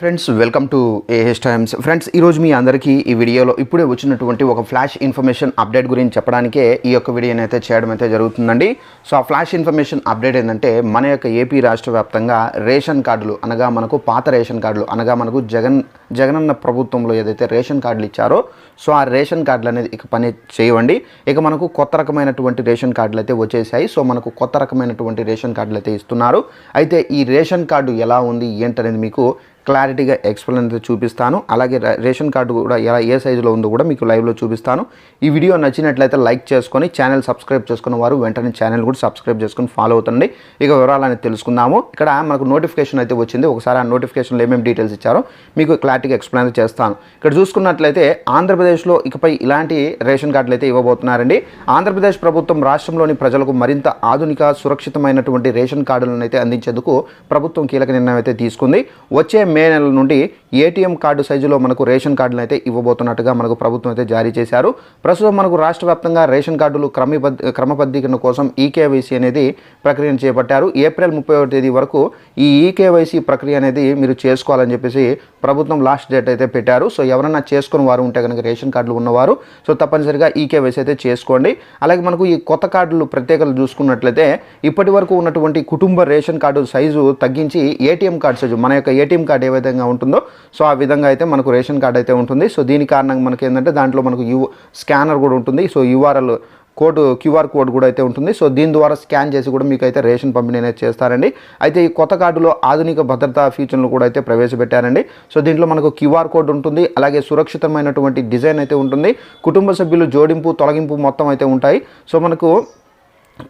Friends welcome to AH times friends ఈరోజు మీ అందరికీ ఈ వీడియోలో ఇప్పుడే వచ్చినటువంటి ఒక ఫ్లాష్ ఇన్ఫర్మేషన్ అప్డేట్ గురించి చెప్పడానికే ఈ యొక్క వీడియోని అయితే చేయడం అయితే జరుగుతుందండి. సో ఆ ఫ్లాష్ ఇన్ఫర్మేషన్ అప్డేట్ ఏంటంటే మన యొక్క ఏపీ రాష్ట్ర వ్యాప్తంగా రేషన్ కార్డులు అనగా మనకు పాత రేషన్ కార్డులు అనగా మనకు జగన్ జగనన్న ప్రభుత్వంలో ఏదైతే రేషన్ కార్డులు ఇచ్చారో సో ఆ రేషన్ కార్డులు అనేది ఇక పని చేయవండి. ఇక మనకు కొత్త రకమైనటువంటి రేషన్ కార్డులు అయితే వచ్చేసాయి. సో మనకు కొత్త రకమైనటువంటి రేషన్ కార్డులు అయితే ఇస్తున్నారు. అయితే ఈ రేషన్ కార్డు ఎలా ఉంది ఏంటనేది మీకు క్లారిటీగా ఎక్స్ప్లెయిన్ అయితే చూపిస్తాను. అలాగే రేషన్ కార్డు కూడా ఎలా ఏ సైజులో ఉందో కూడా మీకు లైవ్లో చూపిస్తాను. ఈ వీడియో నచ్చినట్లయితే లైక్ చేసుకొని ఛానల్ సబ్స్క్రైబ్ చేసుకున్న వారు వెంటనే ఛానల్ కూడా సబ్స్క్రైబ్ చేసుకొని ఫాలో అవుతుంది ఇక వివరాలని తెలుసుకుందాము. ఇక్కడ మనకు నోటిఫికేషన్ అయితే వచ్చింది. ఒకసారి ఆ నోటిఫికేషన్లో ఏమేమి డీటెయిల్స్ ఇచ్చారో మీకు క్లారిటీగా ఎక్స్ప్లెయిన్ చేస్తాను. ఇక్కడ చూసుకున్నట్లయితే ఆంధ్రప్రదేశ్లో ఇకపై ఇలాంటి రేషన్ కార్డులు అయితే ఇవ్వబోతున్నారండి. ఆంధ్రప్రదేశ్ ప్రభుత్వం రాష్ట్రంలోని ప్రజలకు మరింత ఆధునిక సురక్షితమైనటువంటి రేషన్ కార్డులను అయితే అందించేందుకు ప్రభుత్వం కీలక నిర్ణయం అయితే తీసుకుంది. వచ్చే మే నెల నుండి ఏటీఎం కార్డు సైజులో మనకు రేషన్ కార్డులు అయితే ఇవ్వబోతున్నట్టుగా మనకు ప్రభుత్వం అయితే జారీ చేశారు. ప్రస్తుతం మనకు రాష్ట్ర వ్యాప్తంగా రేషన్ కార్డులు క్రమబద్ధ క్రమబద్ధీకరణ కోసం ఈకేవైసీ అనేది ప్రక్రియను చేపట్టారు. ఏప్రిల్ ముప్పై తేదీ వరకు ఈ ఈకేవైసీ ప్రక్రియ అనేది మీరు చేసుకోవాలని చెప్పేసి ప్రభుత్వం లాస్ట్ డేట్ అయితే పెట్టారు. సో ఎవరైనా చేసుకుని వారు ఉంటే కనుక రేషన్ కార్డులు ఉన్నవారు సో తప్పనిసరిగా ఈకేవైసీ అయితే చేసుకోండి. అలాగే మనకు ఈ కొత్త కార్డులు ప్రత్యేకలు చూసుకున్నట్లయితే ఇప్పటి వరకు ఉన్నటువంటి కుటుంబ రేషన్ కార్డు సైజు తగ్గించి ఏటీఎం కార్డు సైజు మన యొక్క ఏటీఎం కార్డు ఏ విధంగా ఉంటుందో సో ఆ విధంగా అయితే మనకు రేషన్ కార్డు అయితే ఉంటుంది. సో దీని కారణంగా మనకి ఏంటంటే దాంట్లో మనకు యూ స్కానర్ కూడా ఉంటుంది. So URL code QR code కూడా అయితే ఉంటుంది. సో దీని ద్వారా స్కాన్ చేసి కూడా మీకు అయితే రేషన్ పంపిణీ అనేది చేస్తారండి. అయితే ఈ కొత్త కార్డులో ఆధునిక భద్రతా ఫీచర్లు కూడా అయితే ప్రవేశపెట్టారండి. సో దీంట్లో మనకు క్యూఆర్ కోడ్ ఉంటుంది. అలాగే సురక్షితమైనటువంటి డిజైన్ అయితే ఉంటుంది. కుటుంబ సభ్యులు జోడింపు తొలగింపు మొత్తం అయితే ఉంటాయి. సో మనకు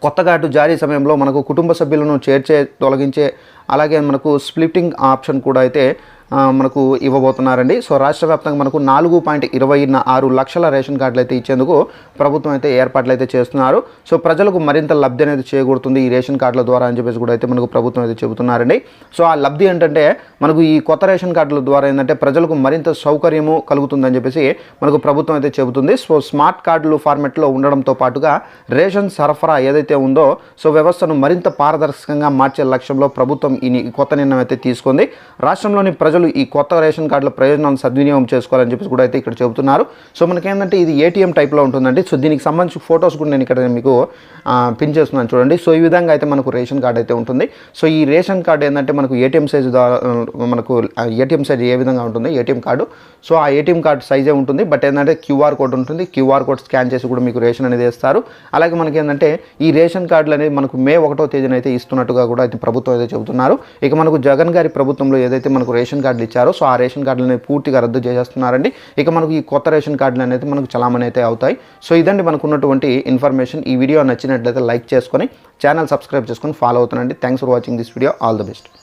కొత్త కార్డు జారీ సమయంలో మనకు కుటుంబ సభ్యులను చేర్చే తొలగించే అలాగే మనకు స్ప్లిటింగ్ ఆప్షన్ కూడా అయితే మనకు ఇవ్వబోతున్నారండి. సో రాష్ట్ర వ్యాప్తంగా మనకు నాలుగు పాయింట్ ఇరవై ఆరు లక్షల రేషన్ కార్డులు అయితే ఇచ్చేందుకు ప్రభుత్వం అయితే ఏర్పాట్లు అయితే చేస్తున్నారు. సో ప్రజలకు మరింత లబ్ధి అనేది చేకూరుతుంది ఈ రేషన్ కార్డుల ద్వారా అని చెప్పేసి కూడా అయితే మనకు ప్రభుత్వం అయితే చెబుతున్నారండి. సో ఆ లబ్ధి ఏంటంటే మనకు ఈ కొత్త రేషన్ కార్డుల ద్వారా ఏంటంటే ప్రజలకు మరింత సౌకర్యము కలుగుతుందని చెప్పేసి మనకు ప్రభుత్వం అయితే చెబుతుంది. సో స్మార్ట్ కార్డులు ఫార్మెట్లో ఉండడంతో పాటుగా రేషన్ సరఫరా ఏదైతే ఉందో సో వ్యవస్థను మరింత పారదర్శకంగా మార్చే లక్ష్యంలో ప్రభుత్వం ఈ కొత్త నిర్ణయం అయితే తీసుకుంది. రాష్ట్రంలోని ప్రజలు ఈ కొత్త రేషన్ కార్డుల ప్రయోజనాలను సద్వినియోగం చేసుకోవాలని చెప్పేసి కూడా అయితే ఇక్కడ చెబుతున్నారు. సో మనకేంటంటే ఇది ఏటీఎం టైప్లో ఉంటుందండి. సో దీనికి సంబంధించి ఫొటోస్ కూడా నేను ఇక్కడ మీకు పిన్ చేస్తున్నాను చూడండి. సో ఈ విధంగా అయితే మనకు రేషన్ కార్డు అయితే ఉంటుంది. సో ఈ రేషన్ కార్డు ఏంటంటే మనకు ఏటీఎం సైజ్ ద్వారా మనకు ఏటీఎం సైజ్ ఏ విధంగా ఉంటుంది? ఏటీఎం కార్డు సో ఆ ఏటీఎం కార్డు సైజే ఉంటుంది? బట్ ఏంటంటే క్యూఆర్ కోడ్ ఉంటుంది. క్యూఆర్ కోడ్ స్కాన్ చేసి కూడా మీకు రేషన్ అనేది ఇస్తారు. అలాగే మనకి ఏంటంటే ఈ రేషన్ కార్డులు అనేది మనకు మే ఒకటో తేదీన అయితే ఇస్తున్నట్టుగా కూడా అయితే ప్రభుత్వం అయితే చెబుతున్నారు. ఇక మనకు జగన్ గారి ప్రభుత్వంలో ఏదైతే మనకు రేషన్ కార్డులు ఇచ్చారో సో ఆ రేషన్ కార్డులని పూర్తిగా రద్దు చేసేస్తున్నారండి. ఇక మనకు ఈ కొత్త రేషన్ కార్డులు అనేది మనకు చలామణి అయితే అవుతాయి. సో ఇదండి మనకు ఉన్నటువంటి ఇన్ఫర్మేషన్. ఈ వీడియో నచ్చినట్లయితే లైక్ చేసుకొని ఛానల్ సబ్స్క్రైబ్ చేసుకొని ఫాలో అవుతానండి thanks for watching this video all the best